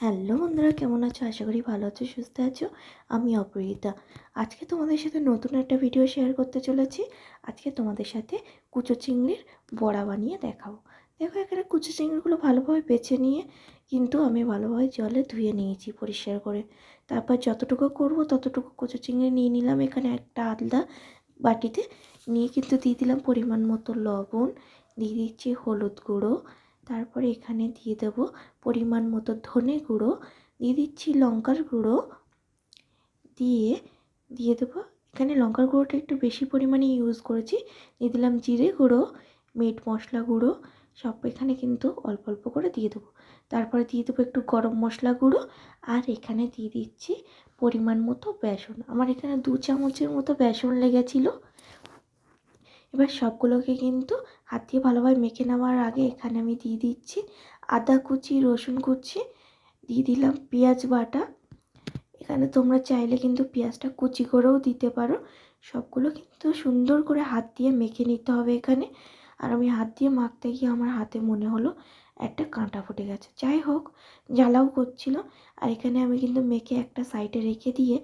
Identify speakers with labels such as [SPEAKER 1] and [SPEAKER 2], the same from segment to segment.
[SPEAKER 1] Hello বন্ধুরা, কেমন আছো? আশা করি ভালো আছো, সুস্থ আছো। আমি অপরিতা। আজকে তোমাদের সাথে নতুন একটা ভিডিও শেয়ার করতে চলেছি। আজকে তোমাদের সাথে কুচো চিংড়ির বড়া বানিয়ে দেখাবো। দেখো, এখানে কুচো চিংড়িগুলো ভালোভাবে বেছে নিয়ে কিন্তু আমি ভালোভাবে জলে ধুয়ে নিয়েছি পরিষ্কার করে। তারপর যতটুকু করব ততটুকু কুচো চিংড়ি নিয়ে নিলাম। এখানে একটা আলাদা বাটিতে নিয়ে কিন্তু দিয়ে দিলাম পরিমাণ মতো লবণ। দিয়ে দিচ্ছি হলুদ গুঁড়ো। তারপরে এখানে দিয়ে দেবো পরিমাণ মতো ধনে গুঁড়ো, দিয়ে দিচ্ছি লঙ্কার গুঁড়ো, দিয়ে দিয়ে দেবো এখানে লঙ্কার গুঁড়োটা একটু বেশি পরিমাণে ইউজ করেছি, দিয়ে দিলাম জিরে গুঁড়ো, মিট মশলা গুঁড়ো, সব এখানে কিন্তু অল্প অল্প করে দিয়ে দেবো। তারপরে দিয়ে দেবো একটু গরম মশলা গুঁড়ো আর এখানে দিয়ে দিচ্ছি পরিমাণ মতো বেসন। আমার এখানে দু চামচের মতো বেসন লেগেছিলো। এবার সবগুলোকে কিন্তু হাত দিয়ে ভালোভাবে মেখে নেওয়ার আগে এখানে আমি দিয়ে দিচ্ছি আদা কুচি, রসুন কুচি, দিয়ে দিলাম পেঁয়াজ বাটা। এখানে তোমরা চাইলে কিন্তু পেঁয়াজটা কুচি করেও দিতে পারো। সবগুলো কিন্তু সুন্দর করে হাত দিয়ে মেখে নিতে হবে এখানে। আর আমি হাত দিয়ে মাখতে গিয়ে আমার হাতে মনে হলো একটা কাঁটা ফুটে গেছে। যাই হোক, জ্বালাও করছিল। আর এখানে আমি কিন্তু মেখে একটা সাইডে রেখে দিয়ে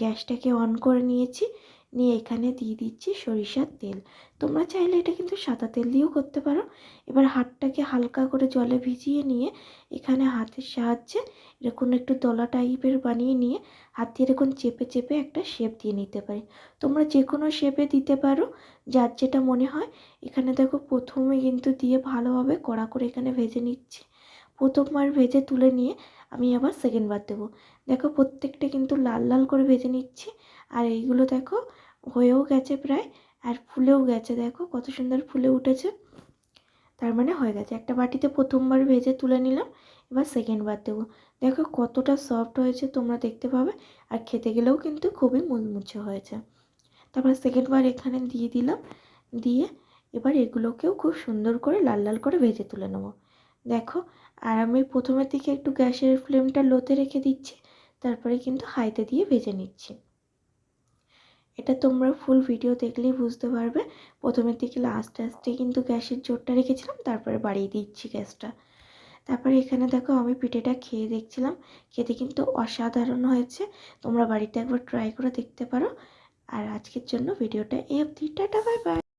[SPEAKER 1] গ্যাসটাকে অন করে নিয়েছি। নিয়ে এখানে দিয়ে দিচ্ছি সরিষার তেল। তোমরা চাইলে এটা কিন্তু সাদা তেল দিয়েও করতে পারো। এবার হাতটাকে হালকা করে জলে ভিজিয়ে নিয়ে এখানে হাতের সাহায্যে এরকম একটু দলা টাইপের বানিয়ে নিয়ে হাত দিয়ে এরকম চেপে চেপে একটা শেপ দিয়ে নিতে পারি। তোমরা যে কোনো শেপে দিতে পারো, যার যেটা মনে হয়। এখানে দেখো প্রথমে কিন্তু দিয়ে ভালোভাবে কড়া করে এখানে ভেজে নিচ্ছি। প্রথমবার ভেজে তুলে নিয়ে আমি আবার সেকেন্ডবার দেবো। দেখো প্রত্যেকটা কিন্তু লাল লাল করে ভেজে নিচ্ছি। আর এইগুলো দেখো হয়েও গেছে প্রায় আর ফুলেও গেছে। দেখো কত সুন্দর ফুলে উঠেছে। তার মানে হয়ে গেছে। একটা বাটিতে প্রথমবার ভেজে তুলে নিলাম, এবার সেকেন্ডবার দেবো। দেখো কতটা সফট হয়েছে তোমরা দেখতে পাবে। আর খেতে গেলেও কিন্তু খুবই মুচমুচে হয়েছে। তারপর সেকেন্ডবার এখানে দিয়ে দিলাম। দিয়ে এবার এগুলোকেও খুব সুন্দর করে লাল লাল করে ভেজে তুলে নেব। দেখো, আর আমি প্রথমের দিকে একটু গ্যাসের ফ্লেমটা লোতে রেখে দিচ্ছি, তারপরে কিন্তু হাইতে দিয়ে ভেজে নিচ্ছি। এটা তোমরা ফুল ভিডিও দেখলেই বুঝতে পারবে। প্রথমের দিকে লাস্ট আস্তে কিন্তু গ্যাসের জোরটা রেখেছিলাম, তারপরে বাড়িয়ে দিচ্ছি গ্যাসটা। তারপরে এখানে দেখো আমি পিঠেটা খেয়ে দেখছিলাম, খেতে কিন্তু অসাধারণ হয়েছে। তোমরা বাড়িতে একবার ট্রাই করে দেখতে পারো। আর আজকের জন্য ভিডিওটা এই অবধি। Tata bye bye